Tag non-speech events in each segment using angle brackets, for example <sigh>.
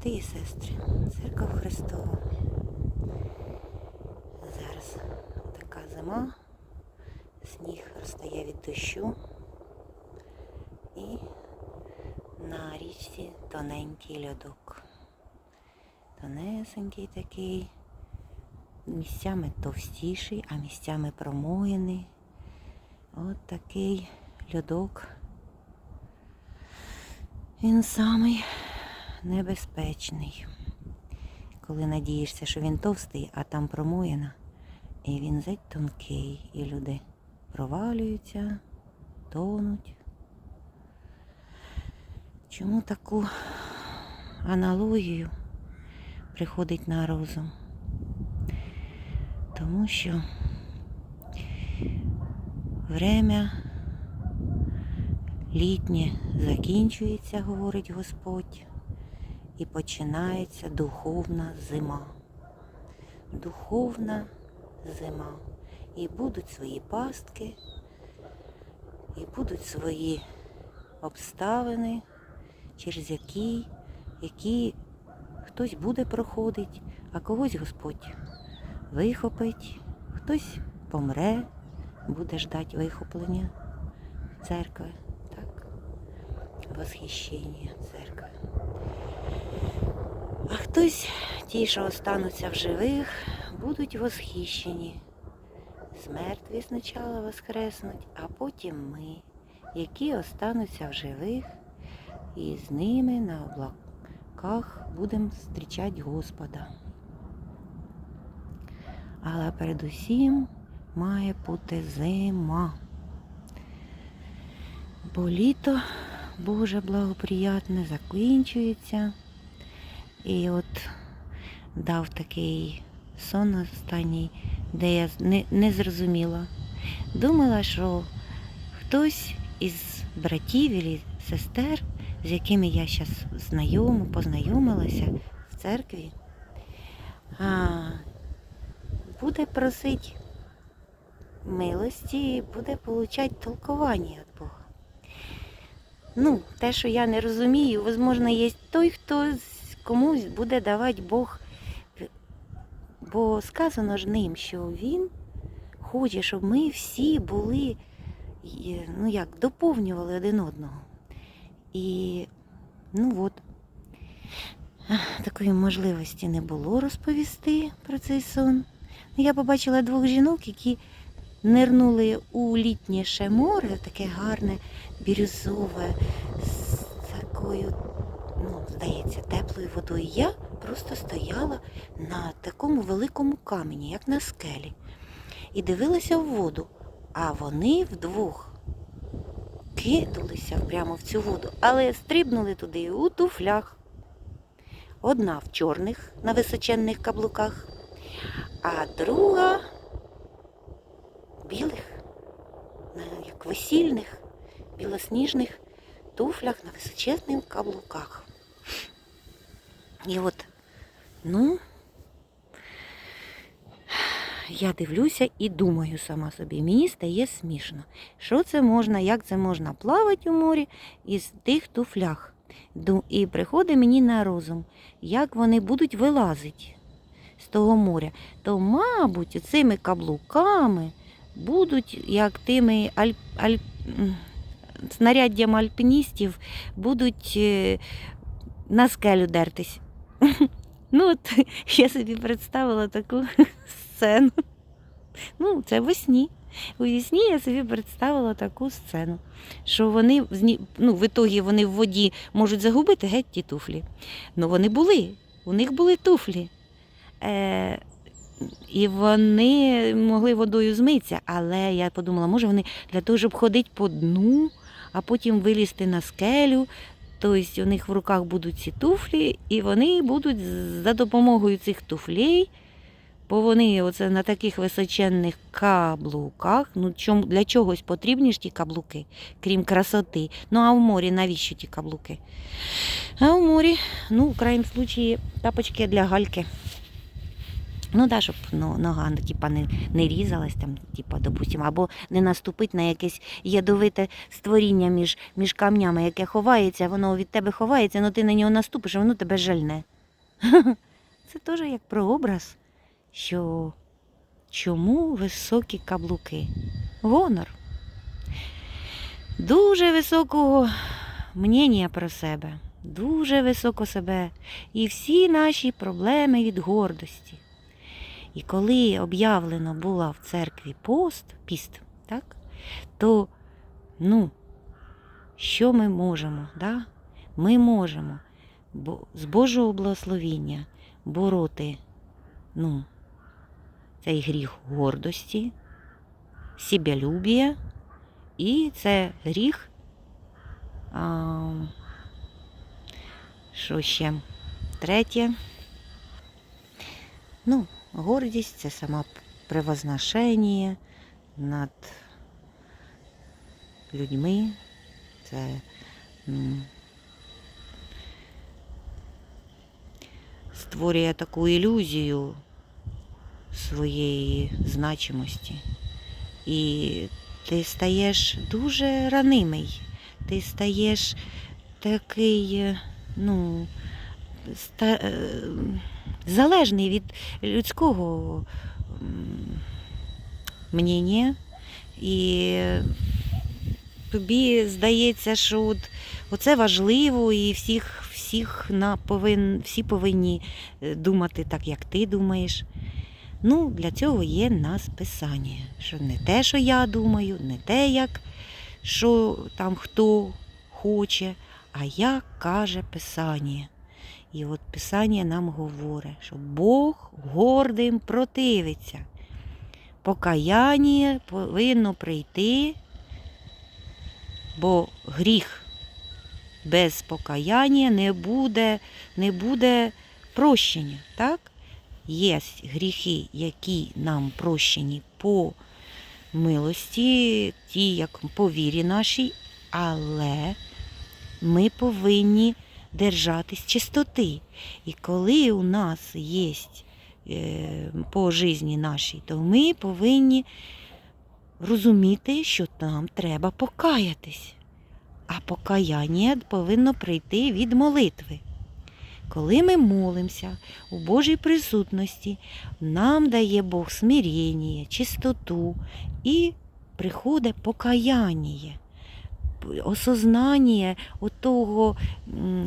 брати і сестри, церква Христова. Зараз така зима, сніг розтає від дощу і на річці тоненький льодок. Тонесенький такий, місцями товстіший, а місцями промоєний. От такий льодок. Він самий небезпечний. Коли надієшся, що він товстий, а там промоєна, і він зеть тонкий, і люди провалюються, тонуть. Чому таку аналогію приходить на розум? Тому що время літнє закінчується, говорить Господь, і починається духовна зима. Духовна зима. І будуть свої пастки, і будуть свої обставини, через які, які хтось буде проходити, а когось Господь вихопить, хтось помре, буде ждати вихоплення церкви. Так? Восхищення церкви. А хтось, ті, що остануться в живих, будуть восхищені. Смертві спочатку воскреснуть, а потім ми, які остануться в живих, і з ними на облаках будемо зустрічати Господа. Але передусім має бути зима. Бо літо Боже благоприятне закінчується. І от дав такий сон останній, де я не, не зрозуміла. Думала, що хтось із братів і сестер, з якими я зараз знайома, познайомилася в церкві, а, буде просити милості буде отримати толкування від Бога. Ну, те, що я не розумію, можливо, є той, хто з- комусь буде давати Бог. Бо сказано ж ним, що він хоче, щоб ми всі були, ну як, доповнювали один одного. І ну от, такої можливості не було розповісти про цей сон. Я побачила двох жінок, які нирнули у літнє море, таке гарне, бірюзове, з такою, ну, здається, теплою водою. Я просто стояла на такому великому камені, як на скелі, і дивилася в воду. А вони вдвох кинулися прямо в цю воду, але стрибнули туди у туфлях. Одна в чорних на височенних каблуках, а друга білих, як весільних, білосніжних туфлях на височезних каблуках. І от, ну, я дивлюся і думаю сама собі, мені стає смішно. Що це можна, як це можна плавати у морі із тих туфлях? І приходить мені на розум, як вони будуть вилазити з того моря. То, мабуть, цими каблуками будуть, як тими аль... Аль... снаряддям альпіністів, будуть е, на скелю дертись. <laughs> Ну, от <laughs> я собі представила таку <laughs> сцену. Ну, це весні. У вісні я собі представила таку сцену, що вони ну, в ітогі вони в воді можуть загубити геть ті туфлі. Ну вони були, у них були туфлі. Е, і вони могли водою змитися, але я подумала, може вони для того, щоб ходити по дну, а потім вилізти на скелю. Тобто у них в руках будуть ці туфлі, і вони будуть за допомогою цих туфлей, бо вони оце на таких височенних каблуках. Ну чому для чогось потрібні ж ті каблуки, крім красоти. Ну а в морі навіщо ті каблуки? А в морі, ну, в крайнім случаї, тапочки для гальки. Ну да, щоб ну, нога ну, типа, не, не різалась, там, типа, допустим, або не наступить на якесь ядовите створіння між, між камнями, яке ховається, воно від тебе ховається, але ти на нього наступиш, і воно тебе жальне. <laughs> Це теж як прообраз, що чому високі каблуки? Гонор. Дуже високого мнення про себе, дуже високо себе. І всі наші проблеми від гордості. І коли об'явлено була в церкві пост, піст, так, то ну, що ми можемо? Да? Ми можемо з Божого благословіння бороти ну, цей гріх гордості, себялюбія, і це гріх. А, що ще? Третє. Ну, гордість це сама превозношення над людьми. Це створює таку ілюзію своєї значимості. І ти стаєш дуже ранимий. Ти стаєш такий, ну, ста, е, залежний від людського мнення. І тобі здається, що от оце важливо, і всіх, всіх на повин, всі повинні е, думати так, як ти думаєш. Ну, для цього є нас писання. Що не те, що я думаю, не те, як що там хто хоче, а як каже Писання. І от Писання нам говорить, що Бог гордим противиться. Покаяння повинно прийти, бо гріх без покаяння не буде, не буде прощення. Так? Є гріхи, які нам прощені по милості, ті, як по вірі нашій, але ми повинні держатись чистоти. І коли у нас є е, по житті нашій, то ми повинні розуміти, що нам треба покаятись. А покаяння повинно прийти від молитви. Коли ми молимося у Божій присутності, нам дає Бог смирення, чистоту і приходить покаяння, осознання того,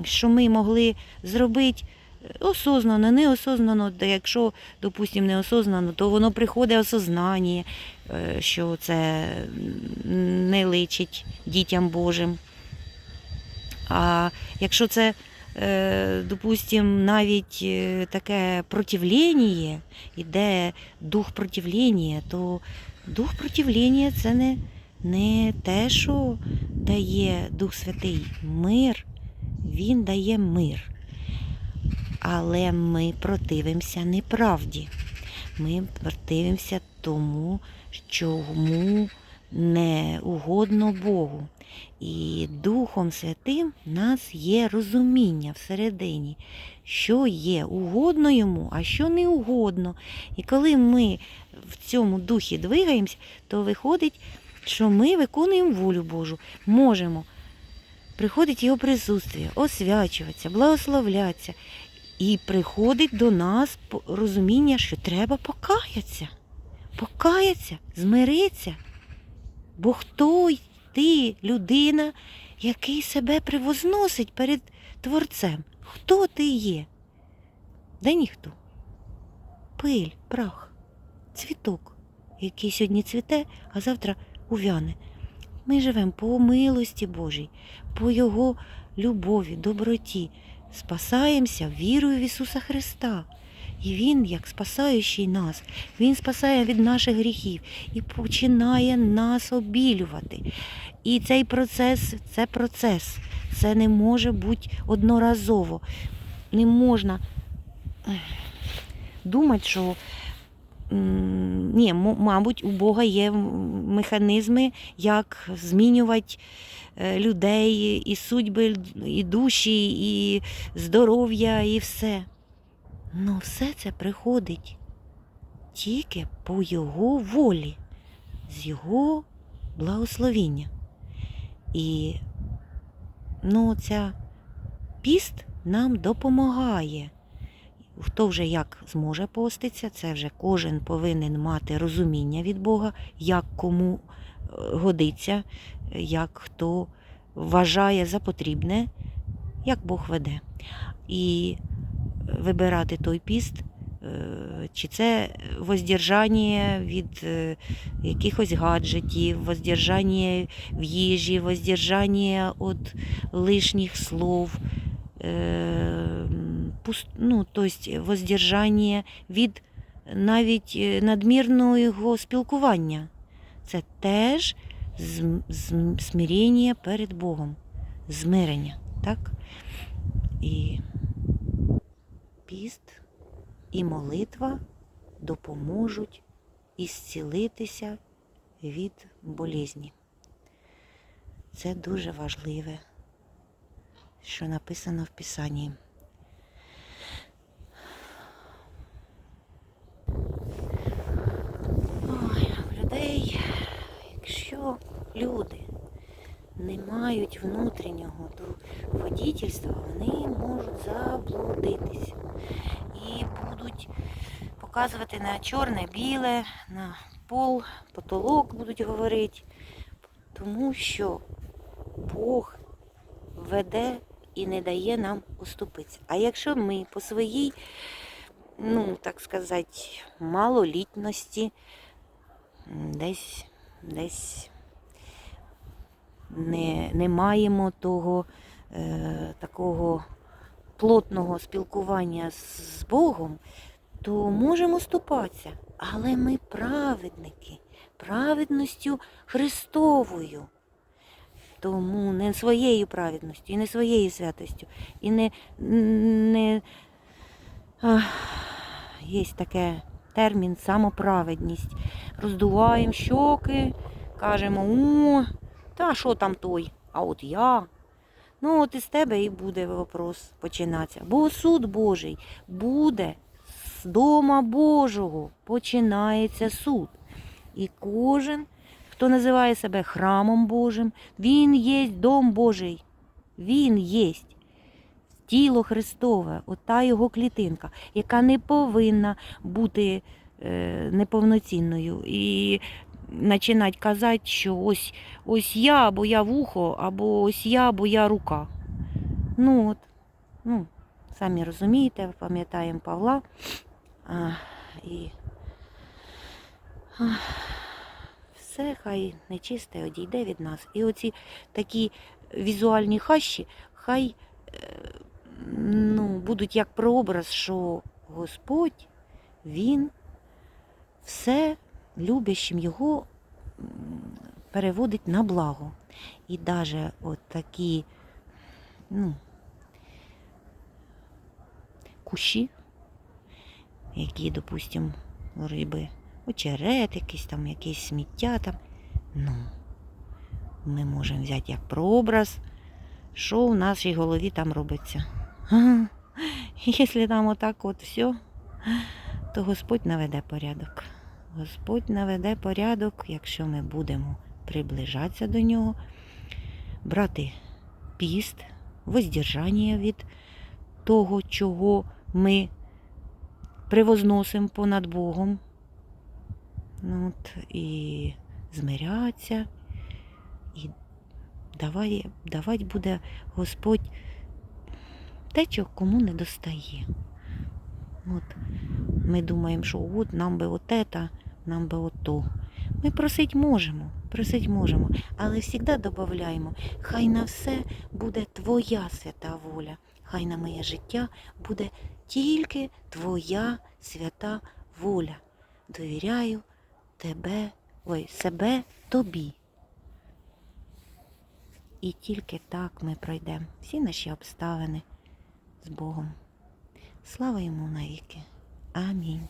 що ми могли зробити осознано, неосознано, Та якщо, допустимо, неосознано, то воно приходить осознання, е, що це не личить дітям Божим. А якщо це е, допустим, навіть е, таке противлення, іде дух противлення, то дух противлення це не, не те, що дає Дух Святий мир, він дає мир. Але ми противимося неправді. Ми противимося тому, чому не угодно Богу. І Духом Святим в нас є розуміння всередині, що є угодно йому, а що не угодно. І коли ми в цьому духі двигаємося, то виходить, що ми виконуємо волю Божу, можемо. Приходить його присутствие, освячуватися, благословлятися. І приходить до нас розуміння, що треба покаятися. Покаятися, змиритися. Бо хто ти, людина, який себе привозносить перед Творцем? Хто ти є? Да ніхто. Пиль, прах, цвіток, який сьогодні цвіте, а завтра увяне. Ми живемо по милості Божій, по Його любові, доброті. Спасаємося вірою в Ісуса Христа. І Він, як спасаючий нас, Він спасає від наших гріхів і починає нас обілювати. І цей процес це процес. Це не може бути одноразово. Не можна думати, що ні, мабуть, у Бога є механізми, як змінювати е, людей, і судьби, і душі, і здоров'я, і все. Ну, все це приходить тільки по Його волі, з Його благословіння. І ну, ця піст нам допомагає. Хто вже як зможе поститися, це вже кожен повинен мати розуміння від Бога, як кому е, годиться, як хто вважає за потрібне, як Бог веде. І вибирати той піст, е, чи це воздержання від е, якихось гаджетів, воздержання в їжі, воздержання від лишніх слов, ну, тобто воздержання від навіть е, надмірного спілкування. Це теж смирення перед Богом, змирення. Так? І піст і молитва допоможуть ісцілитися від болізні. Це дуже важливе, що написано в Писанні. Ой, людей, якщо люди не мають внутрішнього водітельства, вони можуть заблудитися і будуть показувати на чорне, біле, на пол, потолок будуть говорити, тому що Бог веде і не дає нам уступитися. А якщо ми по своїй, ну так сказати, малолітності, десь, десь не, не маємо того е, такого плотного спілкування з, Богом, то можемо ступатися. Але ми праведники, праведністю Христовою. Тому не своєю праведністю, і не своєю святостю, і не, не ах, є таке термін самоправедність. Роздуваємо щоки, кажемо, о, та що там той? А от я. Ну, от із тебе і буде вопрос починатися. Бо суд Божий буде з дома Божого починається суд. І кожен, хто називає себе храмом Божим, він є дом Божий. Він є тіло Христове, ота його клітинка, яка не повинна бути е, неповноцінною. І починати казати, що ось, ось я, бо я вухо, або ось я, бо я рука. Ну от, ну, самі розумієте, пам'ятаємо Павла. А, і все хай нечисте одійде від нас. І оці такі візуальні хащі, хай е, ну, будуть як прообраз, що Господь, Він все любящим його переводить на благо. І навіть от такі ну, кущі, які, допустимо, риби, очерет, якийсь там, якесь сміття там. Ну, ми можемо взяти як прообраз, що в нашій голові там робиться. Якщо там отак от все, то Господь наведе порядок. Господь наведе порядок, якщо ми будемо приближатися до нього, брати піст, воздержання від того, чого ми привозносимо понад Богом. От, і змирятися, і давай, давать буде Господь те, чого кому не достає. От, ми думаємо, що от нам би от це, нам би от то. Ми просить можемо, просить можемо, але завжди додаємо, хай на все буде Твоя свята воля, хай на моє життя буде тільки Твоя свята воля. Довіряю тебе, ой, себе тобі. І тільки так ми пройдемо всі наші обставини з Богом. Слава йому навіки. Амінь.